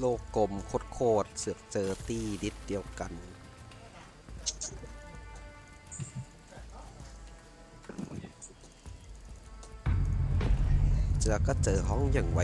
โลกกลมโคตรเสือกเจอตี้ดิดเดียวกัน เจอก็เจอห้องอย่างไว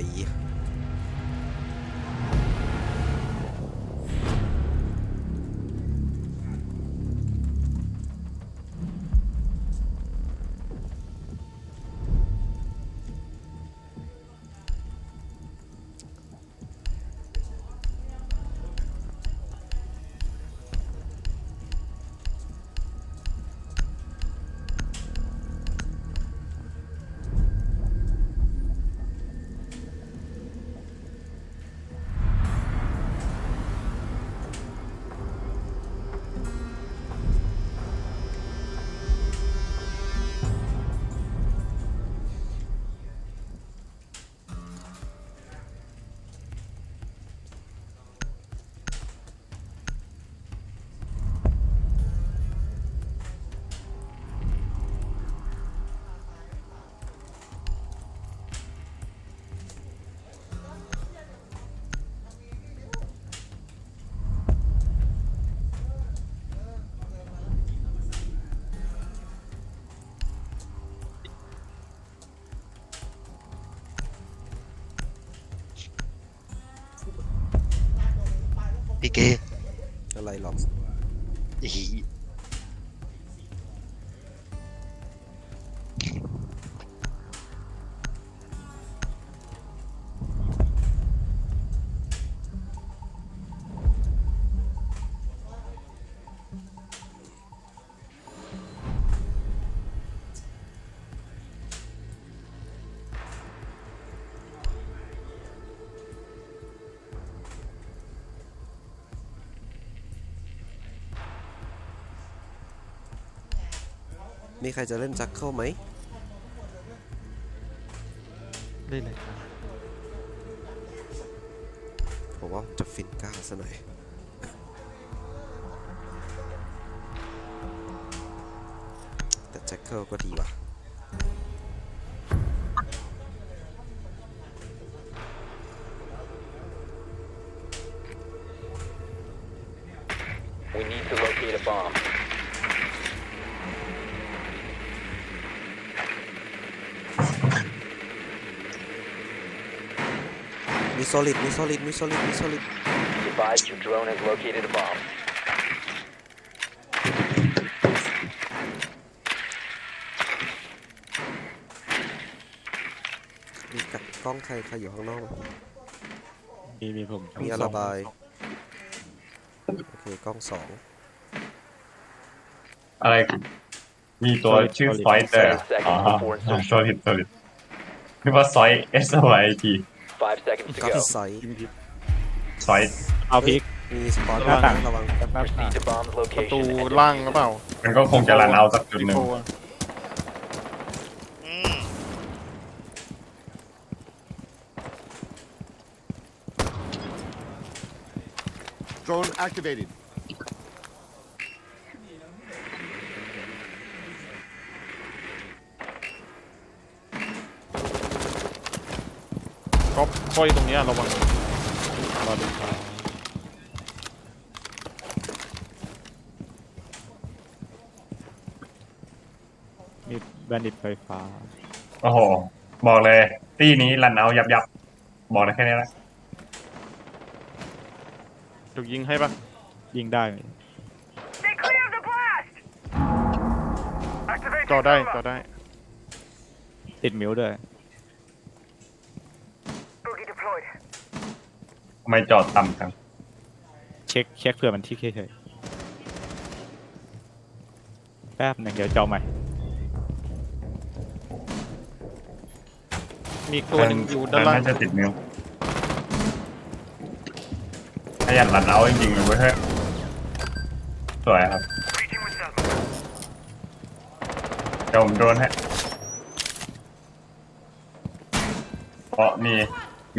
พี่เกอะไรหรอกอี มีใครจะเล่นจักเข้าไหมเล่นอะไรครับผมว่าจะฟินก้าซะหน่อยแต่แจ็คเกิลก็ดีว่ะ ลิดมีโซลิดมีโซลิดมีโซลิด Advise your drone has located a bomb. มีกับกล้องใครใครอยู่ข้างนอก มีมีผมมีอาราบายโอเคกล้องสองอะไร มีตัวชื่อซอยเตอร์อ๋อโซลิดโซลิดนึกว่าซอย S O I T Five seconds to กรา go. ฟไซซอยเอาพลิก มีสปอนหน้าต่างระวัง Proceed to bomb's ประตู location. and ล่างหรือเปล่ามันก็คงจะรันเอาสักจุดหนึ่งโฟอะ Drone activated. ก๊อป ค่อยตรงเนี้ยระวังรอดูครับมีแบนดิตไฟฟ้า โอ้โห บอกเลย ตี้นี้รันเอายับยับบอกได้แค่นี้แหละถูกยิงให้ปะยิงได้ต่อได้ต่อได้ ติดมิวด้วย ทำไมจอดต่ำจังเช็คเช็คเผื่อมันที่เฉยๆแป๊บหนึ่งเดี๋ยวจอใหม่ มีอีกตัวหนึ่งอยู่ด้านล่าง น่าจะติดนิ้วขยันรันเอาจริงๆเลยเว้ยเฮ้ยสวยครับเดี๋ยวผมโดนให้เพราะมี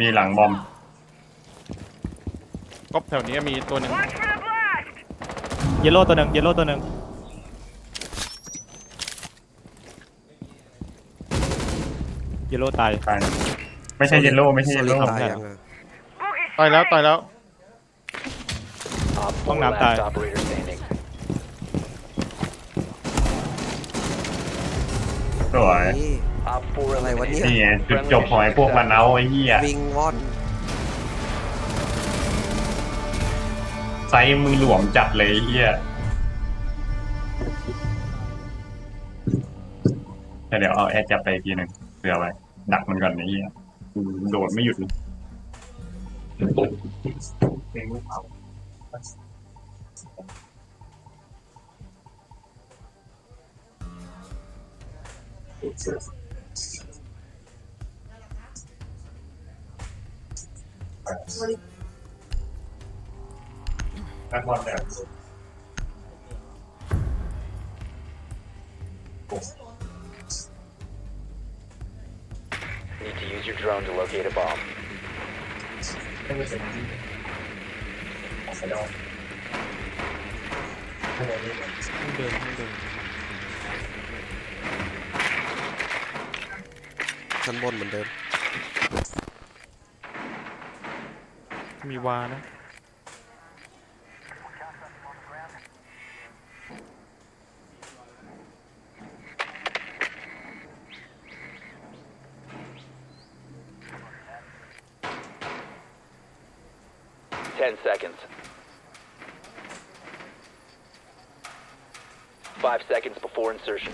มีหลังบอม ก๊อปแถวนี้มีตัวหนึ่งเยลโล่ตัวหนึ่งเยลโล่ตัวหนึ่งเยลโล่ตาย ตายไม่ใช่เยลโล่ไม่ใช่โซเยลลิดโล่ ตายยังอะตายแล้วตายแล้ว Op ห้อง4น้ำตาย last operator standing. สวย นี่ Op 4อะไรวะเนี่ย eliminated. นี่ไงจุดจบของไอ้พวกมันเอาไอ้เหี้ย วิงวอน ไซส์มือหลวมจัดเลยเหี้ยแต่เดี๋ยวเอาแอดจับไปอีกทีหนึ่งเผื่อไว้ ดักมันก่อนไอ้เหี้ยโดดไม่หยุดเลย นักบอลแบบ Need to use your drone to locate a bomb. เดินเดินชั้นบนเหมือนเดิมมีวานะ 10 seconds. 5 seconds before insertion.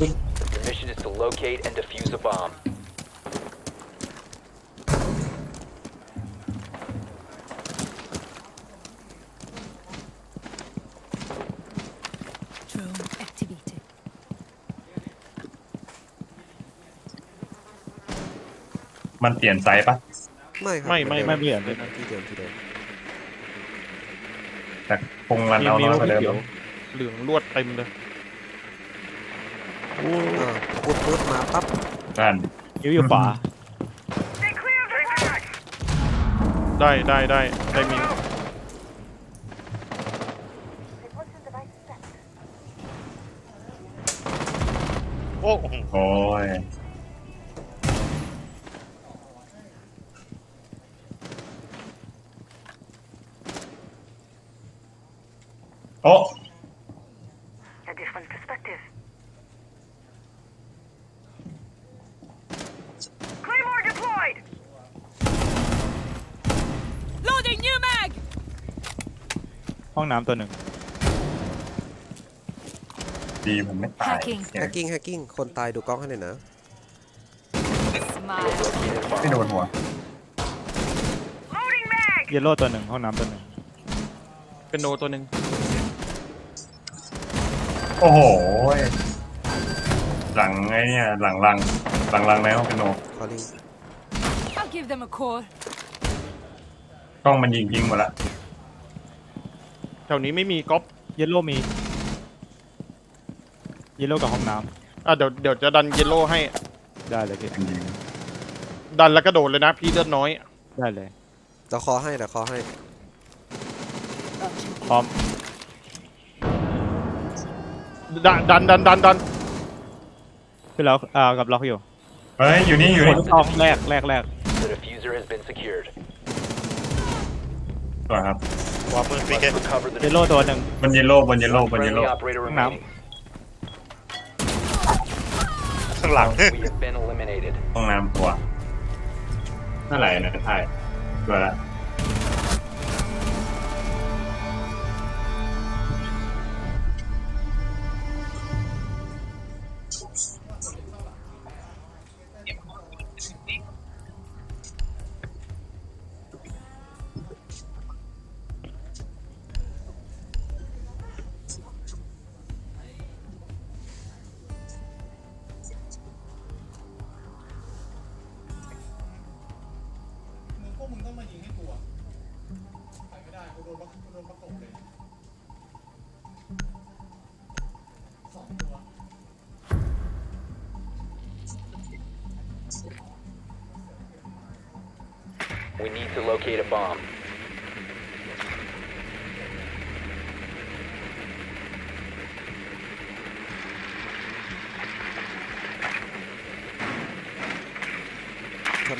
Your mission is to locate and defuse a bomb. มันเปลี่ยนไซส์ปะไม่ครับไม่ไม่หไม่อนเปลี่ยนเดิมที่เดิมที่เดิมแต่คงรันเอาน้อยกว่าเดิมเขียวเหลืองลวดเต็มเลยอ่าพุดพุดมาปั๊บนั่นมิวอยู่ขวาได้ได้ได้ได้มีโอ้โห โอ้ย โอ้ A different perspective. Claymore deployed! Loading new mag! ห้อง น้ำตัวหนึ่งดีผมไม่ตาย Hacking แฮกกิ้งแฮกกิ้งคนตายดูกล้องให้หน่อยนะ Smile. Located a ไม่ bomb. โดนหัว Loading mag! เยลโล่ตัวหนึ่งห้องน้ำตัวหนึ่งเป็นโนตัวหนึ่งโอ้โหหลังไอ้เนี่ยหลังลังหลังลังในห้องเป็นโนคอลลิง I'll give them a call. กล้องมันยิงยิงหมดละแถวนี้ไม่มีก๊อปเยลโล่มีเยลโล่กับห้องน้อะเดี๋ยวเดี๋ยวจะดันเยลโล่ให้ำได้เลยพี่มันยิงดันแล้วก็โดดเลยนะ พี่เลือดน้อย ได้เลย เดี๋ยวคอให้เดี๋ยวคอให้ พร้อม ดันดันดันดันดันขึ้นแล้วอ่ากับล็อกอยู่เฮ้ย อยู่นี่อยู่กนี่ดต้องแรกแรกแรก The diffuser has been secured. ตัวครับ วางปืนปีเก Must recover the เยลโล่ตัวหนึ่ง บนเยลโล่บนเยลโล่บนเยล friendly โล่ operator Now. remaining. ข้างหลัง We have been eliminated. ห้องน้ำตัวนั่นไหลนะใช่ตัวละ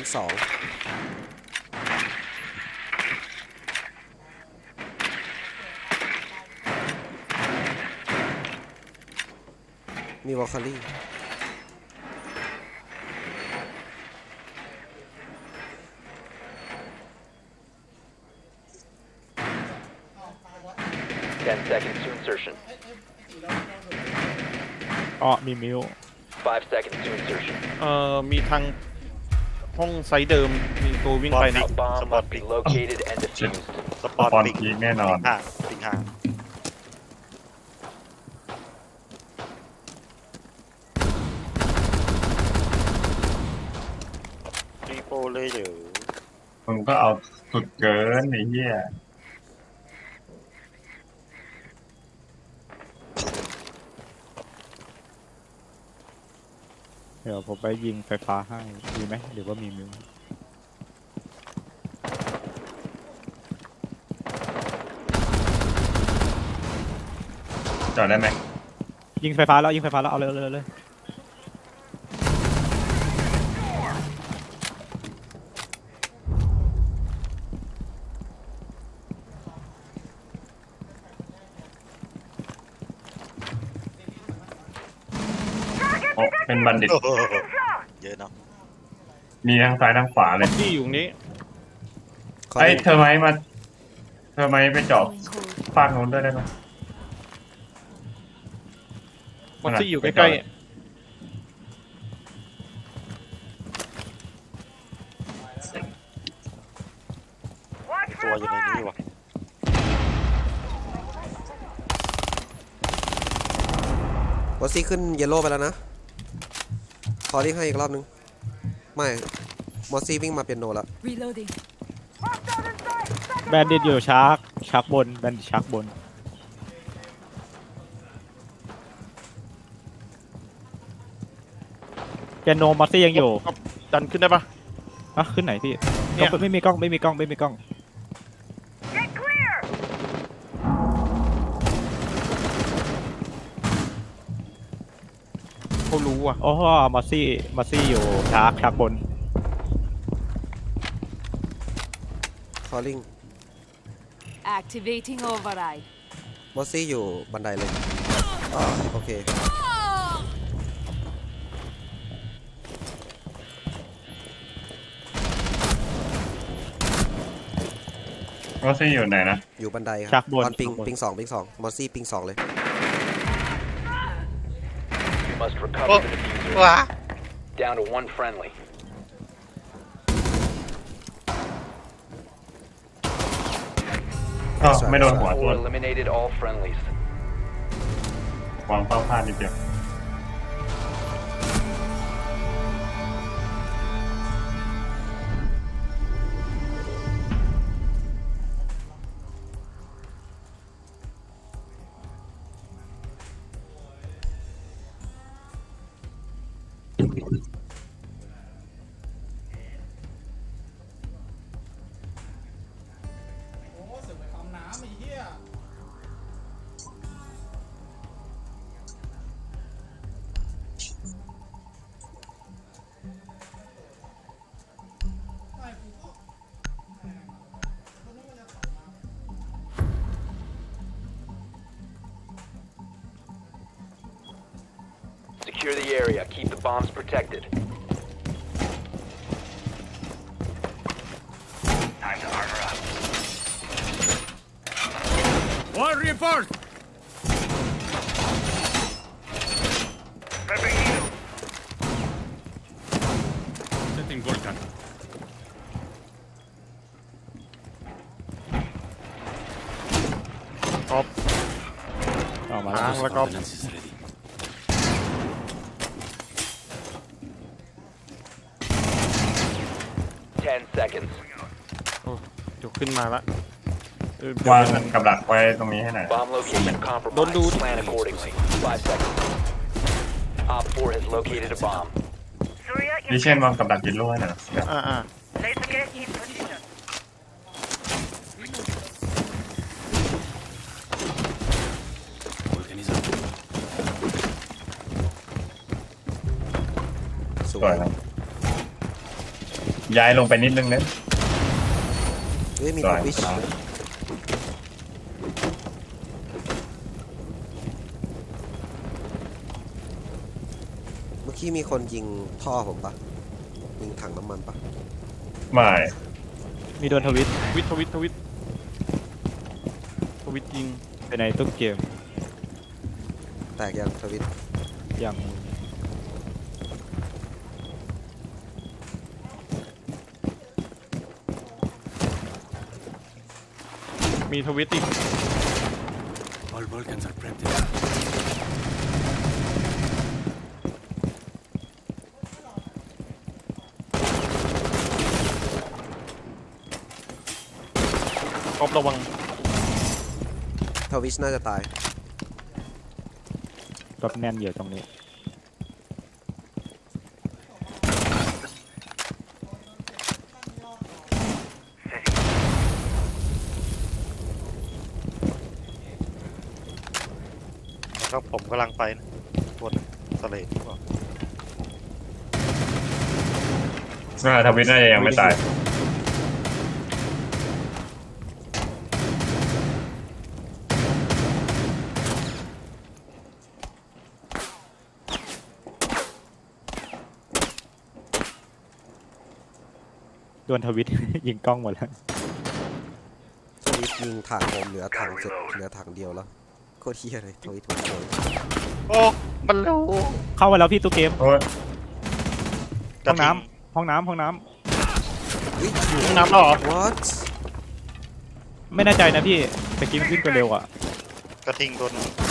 ชั้นสองมีวอลคารี่ 10 seconds to insertion. อ๋อมีมิว 5 seconds to insertion. เอ่อมีทาง ห้องไซต์เดิมมีตัววิ่งไปนะ A bomb must be located and defused. สปสอนปอนปิงพีคแน่นอนห่างปิงห่างรีโปเลยเดี๋ยวมึงก็เอาสุดเกินไอ้เหี้ย เดี๋ยวผมไปยิงไฟฟ้าให้ดีไหมหรือว่ามีมิวจอดได้ไหมยิงไฟฟ้าแล้วยิงไฟฟ้าแล้วเอาเลยเอาเลยเอาเลย โอ้เป็น บัณฑิตโอ้โหเยอะเนาะมีทั้งซ้ายทั้งขวาเลยที่อยู่นี้ขอไอ้ยเล่นเธอไหมมา เธอไหมไปเจาะ Going cold. ฟากนู้นด้วยได้ไหมมันที่อยู่ไปใกก่ล้อนตัวอยู่ในนี้ว่ะวอซี่ขึ้นเยลโล่ไปแล้วนะ ขอเรียกให้อีกรอบนึง ไม่ มอสซี่วิ่งมาเปียโนแล้ว Reloading. แบนดิตอยู่ชาร์กชาร์กบน แบนดิตชาร์กบนเปียโนมอสซี่ยังอยู่ๆก็ดันขึ้นได้ปะอะขึ้นไหนพี่เนี่ย ไม่มีกล้องไม่มีกล้องไม่มีกล้อง เขารู้อะโอ้โหมอสซี่มอสซี่อยู่ชาร์กชาร์กบนคอลิง Activating override. มอสซี่อยู่บันไดเลยอ่าโอเคโรซี่อยู่ไหนนะอยู่บันไดคชัรักบน ตอนปิงชักบนปิงสองปิงสองมอสซี่ปิงสองเลย You must recover Oh. the diffuser. ว้า Down to one friendly. ก็ไม่โดนหัว Op ตัว 4 eliminated all friendlies. วางเป้าพลาดนิดเดียว area. Keep the bombs protected. Time to armor up. Report? Oh my god. เดี๋ยวขึ้นมาละเออวางกับดักไว้ตรงนี้ให้หน่อย Bomb location compromised. do- Plan accordingly. 5 seconds. Op 4 has located a bomb. ดิเช่นวางกับดักยินลูกให้หน่อยอ่าอ่าสสววยยครับย้ายลงไปนิดนึงนะเฮ้ยมีสทวยวิชครับเมื่อกี้มีคนยิงท่อผมปะยิงถังน้ำมันปะไม่มีโดนทวิตทวิตทวิตทวิตทวิตยิงไปในตู้เกมแตกยังทวิตอย่าง มีทวิตอีก All Vulcans are prepped. ครบระวังทวิชน่าจะตายกับแน่นอยู่ตรงนี้ ผมกำลังไปนะบนสเลดหรือเปล่าน่าทวิตน่าจะยังไม่ตาย โดนทวิต ยิงกล้องหมดแล้วทวิตยิงถังผมเหลือถังเสร็จเหลือถังเดียวแล้ว โคตรเฮียเลยทวิตผมโดนโอ้ มันเร็วเข้ามาแล้วพี่ตู้เกม โอ้ยห้องน้ำห้องน้ำห้องน้ำเฮ้ยอยู่ห้องน้ำแล้วเหรอ what ไม่แน่ใจนะพี่แต่กินขึ้นไปเร็วอะกระทิงโดนส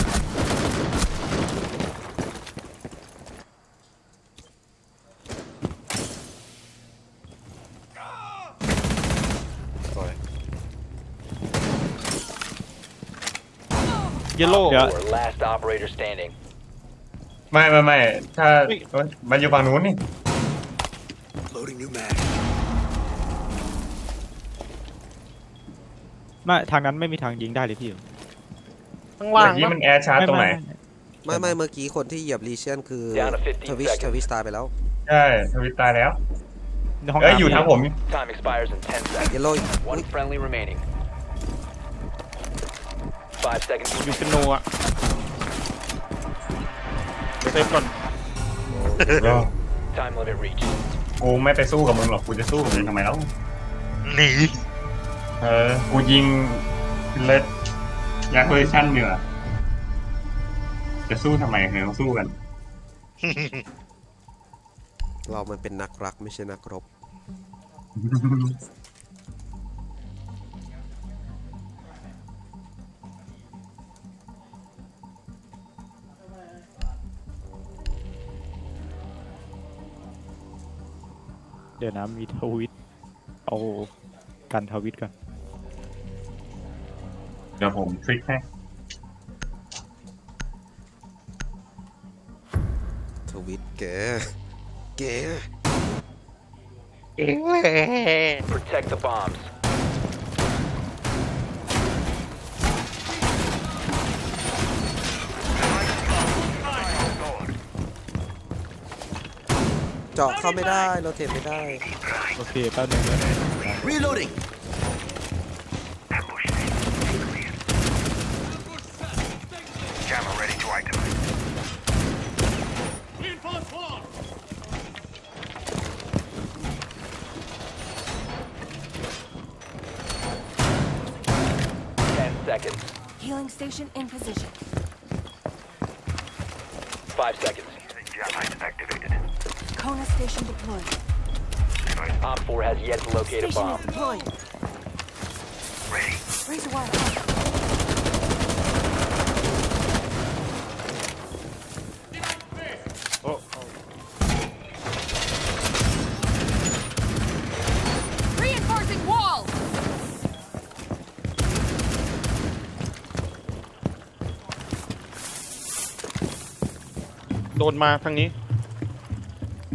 ยลโล่ เดี๋ยว Four, last operator standing. ไม่ไม่ไม่ถ้าเฮ้ยเอ้ยมันอยู่ฝั่งนู้นนี่ Loading new mag. ไม่ทางนั้นไม่มีทางยิงได้เลยพี่ข้างล่างเมื่อกี้มันแอร์ชาร์จตรงไหน ไม่ไม่เมื่อกี้คนที่เหยียบรีเชียนคือ Down to 15ทวิช seconds ทวิชตายไปแล้วใช่ทวิตตายแล้วในห้องเอ้ยน้ำอยู่ทางผม Time expires in 10 seconds. เยลโล่ One friendly remaining. Five seconds. อยู่เป็นโนอะเซฟก่อน Time limit reached. กูไม่ไปสู้กับมึงหรอกกูจะสู้กับมึงทำไมแล้วหนีเออกูยิงเลดยักษ์เวอร์ชันเหนือจะสู้ทำไมเฮ้ยต้องสู้กัน เรามันเป็นนักรักไม่ใช่นักรบ เดี๋ยวนะมีทวิต เอากันทวิตก่อนเดี๋ยวผมทริคให้ทวิตแกแก Protect the bombs. าะเข้าไม่ได้โรเทตไม่ได้ โอเคแป๊บนึงนะ Reloading. Jammer ready to activate Reinforce wall. Ten seconds. Healing station in position. Five seconds. activated Kona station deployed. Op 4 has yet to locate a Station bomb. is deployed. ready Razor wire out. Reinforcing wall. โดนมาทางนี้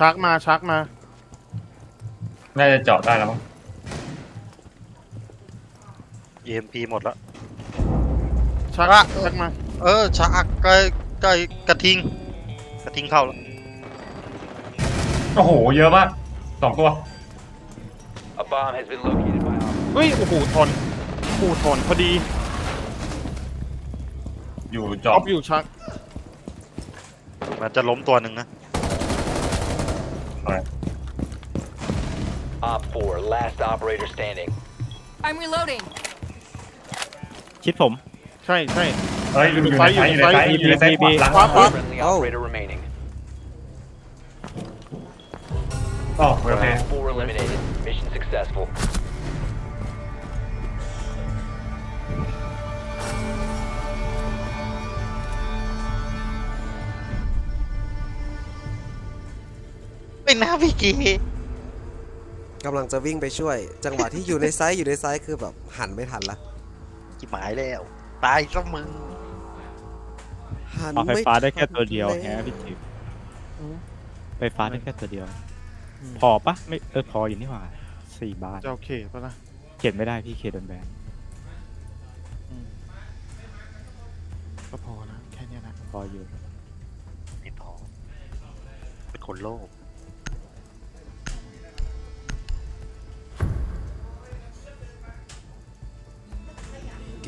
ชักมาชักมา น่าจะเจาะได้แล้วมั้ง EMP หมดแล้วชักอะชักมา เออชักใกล้ใกล้กระทิง กระทิงเข้าแล้วโอ้โห เยอะมากสองตัว A bomb has been located by Op. เฮ้ยโอ้โหทนโอ้โหทนพอดีอยู่อเจาะอฟอยู่ชัก มันจะล้มตัวหนึ่งนะ Op 4, last operator standing. I'm reloading. ชิดผม ใช่ใช่ เฮ้ยอยู่ในไซส์อยู่ในไซส์อยู่ในไซส์ขวาหลัง ขวาขวา Friendly Oh. operator remaining. อ๋อโอเค Round 4 eliminated. Mission successful. นนะพี่กีกำลังจะวิ่งไปช่วย จังหวะที่อยู่ในไซส์อยู่ในไซส์คือแบบหันไม่ทันละจิบหายแล้ว ตายซะมึงหันเอาไฟไม่ฟ้าได้แค่ทันตัวเดียวแล้แฮะพี่จิวไฟฟ้าได้แค่ตัวเดียว พอปะไม่เออพออยู่นี่หว่าสี่บาทจะโอเคปะล่ะเขียนไม่ได้พี่เคโดนแบนก็พอแล้วแค่เนี้ยนะพออยู่ไม่พอเป็นคนโลภ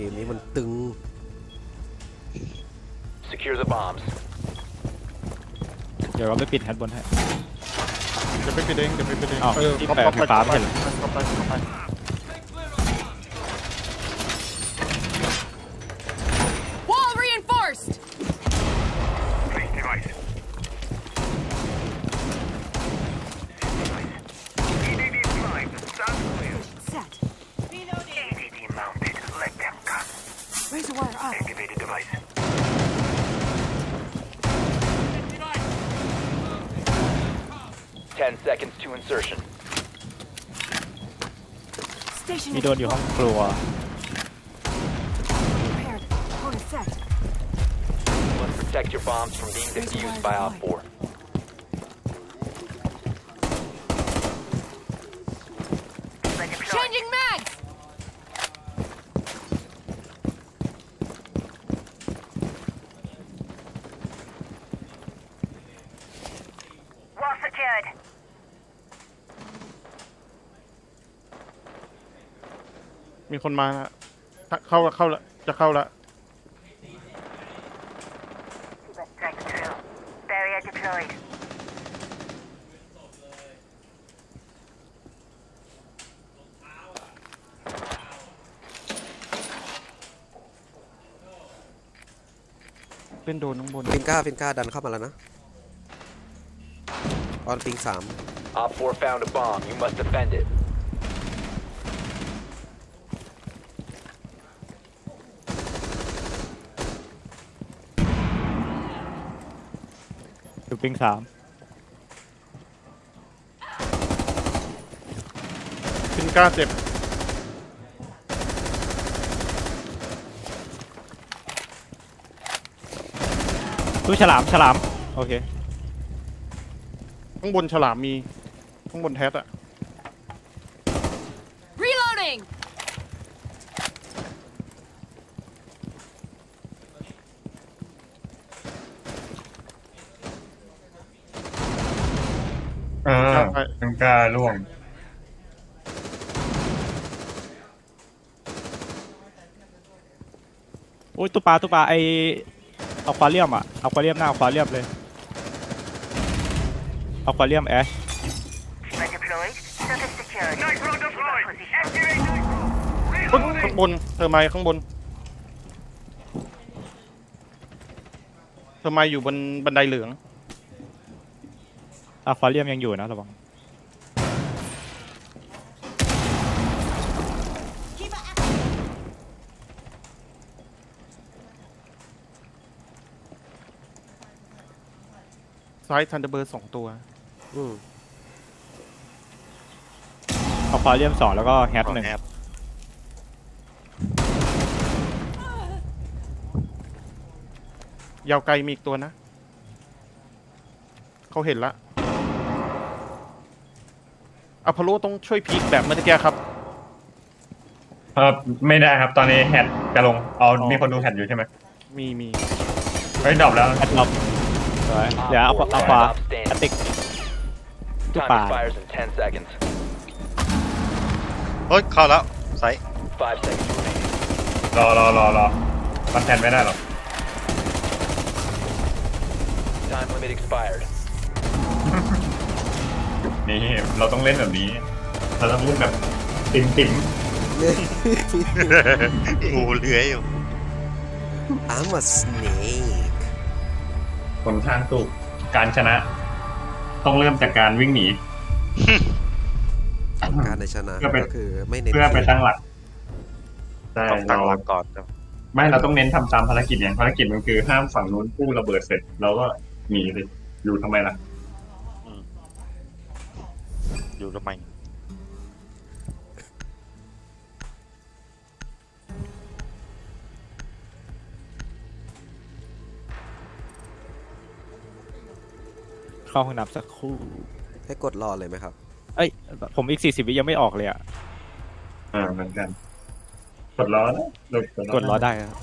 เกมนี้มันตึง Secure the bombs. เดี๋ยวเราไปปิดแฮตบนให้ เดี๋ยวไปปิดเองเดี๋ยวไปปิดเองอ้าวเออที่ก๊อปแปะก๊อปไฟฟ้าไม่ไปใช่เหรอก๊อปไปก๊อปไป 10 seconds to insertion. You don't Prepared. Hornet set. You must protect your bombs from being defused by Op 4. มีคนมาละเข้าละเข้าละจะเข้าละ Barrier deployed. เล่นโดนข้างบนฟินก้าฟินก้าดันเข้ามาแล้วนะออนปิงสาม Op 4 found a bomb. You must defend it. อยู่ปิงสามฟินก้าเจ็บตู้ฉลามฉลาม โอเค ข้างบนฉลามมี ข้างบนแทสอะ Reloading. เออยังกล้าล่วง โอ้ยตู้ปลาตู้ปลาไอเอาควาเรียมอะเอาควาเรียมหน้าเอาควาเรียมเลยเอาควาเรียมแอช Threat deployed. Circuit secured. Nice round deployed. ปึ๊บข้างบนเธอไม้ข้างบนเธอไม้อยู่บนบันไดเหลือง อะควาเรียมยังอยู่นะระวัง ซ้ายทันเดอร์เบิร์สองตัว อืมเอาพอเรียมสองแล้วก็แฮทขอหนึ่งแฮปยาวไกลมีอีกตัวนะ เขาเห็นละ อพอลโลต้องช่วยพีคแบบเมื่อกี้ครับ เออไม่ได้ครับ ตอนนี้แฮดจะลงเอามีคนดูแฮดอยู่ใช่ไหมมีมีเฮ้ยดรอปแล้วแฮทล็อกสวยเดี๋ยวเอาขวาเอาขวาแอตติก Time Goodbye. expires in 10 seconds. เฮ้ยเข้าแล้วไซส์5 seconds remaining. รอรอรอรอมันแทนไม่ได้หรอก Time limit expired. นี่เราต้องเล่นแบบนี้ เราต้องเล่นแบบติ๋มติ๋มงูเลื้อยอยู่ I'm a snake ผลทางถูกการชนะ ต้องเริ่มจากการวิ่งหนี การในชนะเพื่อไป ก็คือไม่เน้นเพื่อไปตั้งหลักใช่ต้องตั้งเราหลักก่อนครับไม่เราต้องเน้นทำตามภารกิจอย่างภารกิจมันคือห้ามฝั่งนู้นกู้ระเบิดเสร็จเราก็หนีเลยอยู่ทำไมล่ะ อยู่ทำไมเข้าห้องน้ำสักครู่ ให้กดรอเลยไหมครับ เอ้ย ผมอีกสี่สิบวิยังไม่ออกเลยอะ อ่าเหมือนกันกดล้อนะกดกดรอได้ครับ